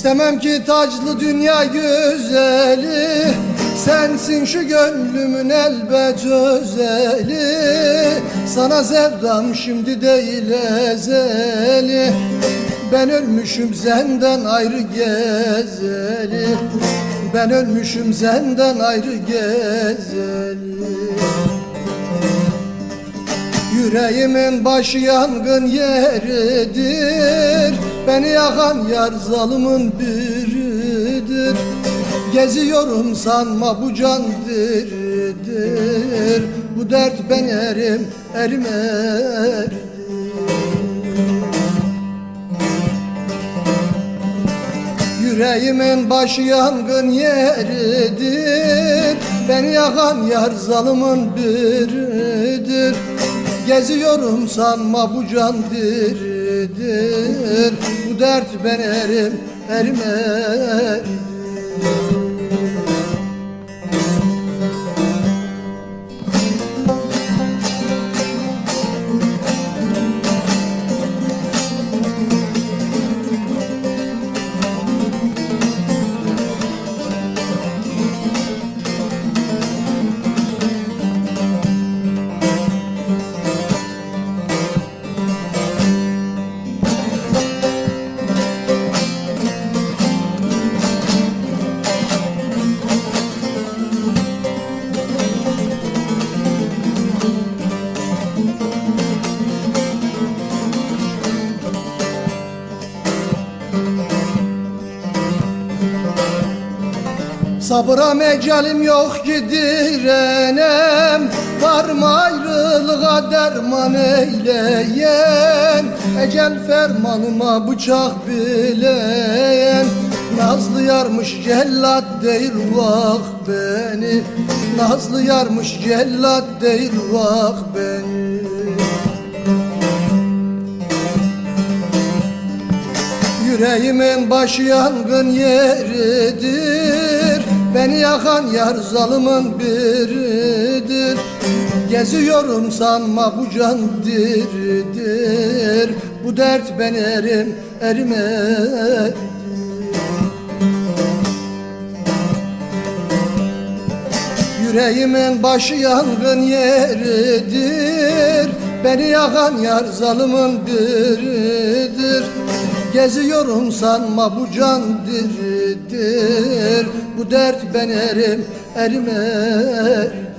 İstemem ki taclı dünya güzeli Sensin şu gönlümün elbet özeli. Sana sevdam şimdi değil ezeli Ben ölmüşüm senden ayrı gezeli. Ben ölmüşüm senden ayrı gezeli. Yüreğimin başı yangın yeridir Beni yakan yar zalımın biridir. Geziyorum sanma bu can diridir. Bu dert ben erim, erim erdim Yüreğimin başı yangın yeridir. Beni yakan yar zalımın biridir. Geziyorum sanma bu can diridir Bu dert ben erim, erim Sabıra mecalim yok ki direnem. Var mı ayrılığa derman eyleyen. Ecel fermanıma bıçak bileyen Nazlı yarmış cellat değil vah beni. Nazlı yarmış cellat değil vah beni. Yüreğimin başı yangın yeridir Beni yakan yar zalımın biridir. Geziyorum sanma bu can diridir. Bu dert ben erim, erim erdim Yüreğimin başı yangın yeridir. Beni yakan yar zalımın biridir Geziyorum sanma bu can diridir. Bu dert ben erim, erim erdim